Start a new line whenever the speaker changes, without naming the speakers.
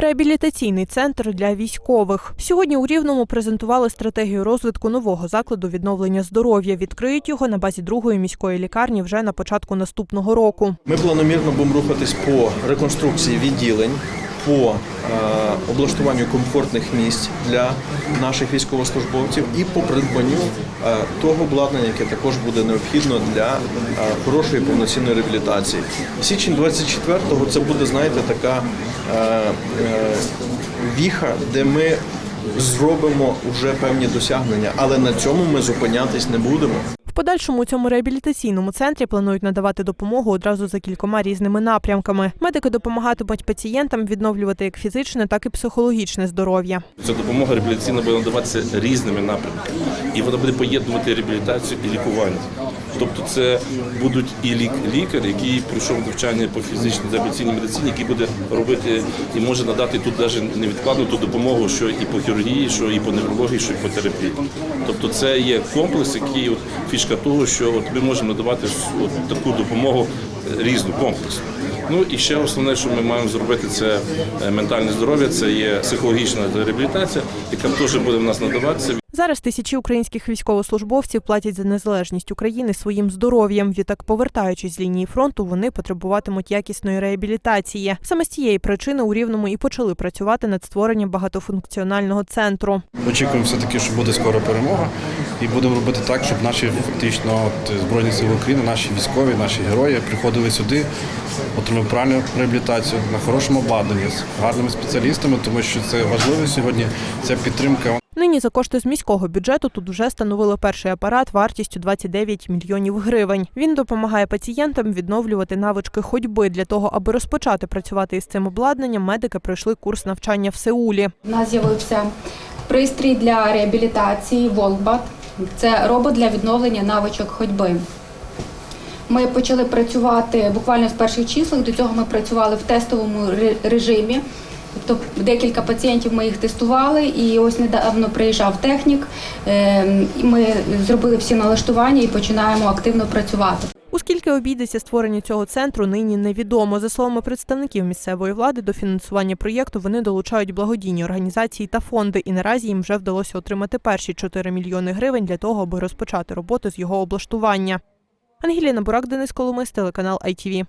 Реабілітаційний центр для військових. Сьогодні у Рівному презентували стратегію розвитку нового закладу відновлення здоров'я. Відкриють його на базі другої міської лікарні вже на початку наступного року.
Ми планомірно будемо рухатись по реконструкції відділень, по е, облаштуванню комфортних місць для наших військовослужбовців і по придбанню е, того обладнання, яке також буде необхідно для е, хорошої повноцінної реабілітації. Січень 24-го це буде, знаєте, така віха, де ми зробимо вже певні досягнення, але на цьому ми зупинятись не будемо.
Подальшому у цьому реабілітаційному центрі планують надавати допомогу одразу за кількома різними напрямками. Медики допомагатимуть пацієнтам відновлювати як фізичне, так і психологічне здоров'я.
Ця допомога реабілітаційна буде надаватися різними напрямками, і вона буде поєднувати реабілітацію і лікування. Тобто, це будуть і лік, лікар, який пройшов навчання по фізичній реабілітаційній медицині, який буде робити і може надати тут навіть невідкладну ту допомогу, що і по хірургії, що і по неврології, що і по терапії. Тобто, це є комплекс, який от фішка того, що от ми можемо надавати от таку допомогу різну комплексну. Ну і ще основне, що ми маємо зробити, це е, ментальне здоров'я, це є психологічна реабілітація, яка теж буде в нас надаватися.
Зараз тисячі українських військовослужбовців платять за незалежність України своїм здоров'ям. Відтак, повертаючись з лінії фронту, вони потребуватимуть якісної реабілітації. Саме з цієї причини у Рівному і почали працювати над створенням багатофункціонального центру.
Очікуємо все-таки, що буде скоро перемога, і будемо робити так, щоб наші фактично Збройні Сили України, наші військові, наші герої приходили сюди, отримали правильну реабілітацію на хорошому обладнанні з гарними спеціалістами, тому що це важливо сьогодні. Ця підтримка
Нині за кошти з міського бюджету тут вже встановили перший апарат вартістю 29 мільйонів гривень. Він допомагає пацієнтам відновлювати навички ходьби. Для того, аби розпочати працювати із цим обладнанням, медики пройшли курс навчання в Сеулі.
У нас з'явився пристрій для реабілітації Волбат. Це робот для відновлення навичок ходьби. Ми почали працювати буквально з перших чисел. До цього ми працювали в тестовому ре- режимі. Тобто декілька пацієнтів ми їх тестували, і ось недавно приїжджав технік. е, і Ми зробили всі налаштування і починаємо активно працювати.
У скільки обійдеться створення цього центру, нині невідомо. За словами представників місцевої влади, до фінансування проєкту вони долучають благодійні організації та фонди, і наразі їм вже вдалося отримати перші 4 мільйони гривень для того, аби розпочати роботу з його облаштування. Ангеліна Бурак, Денис Коломис, телеканал ITV.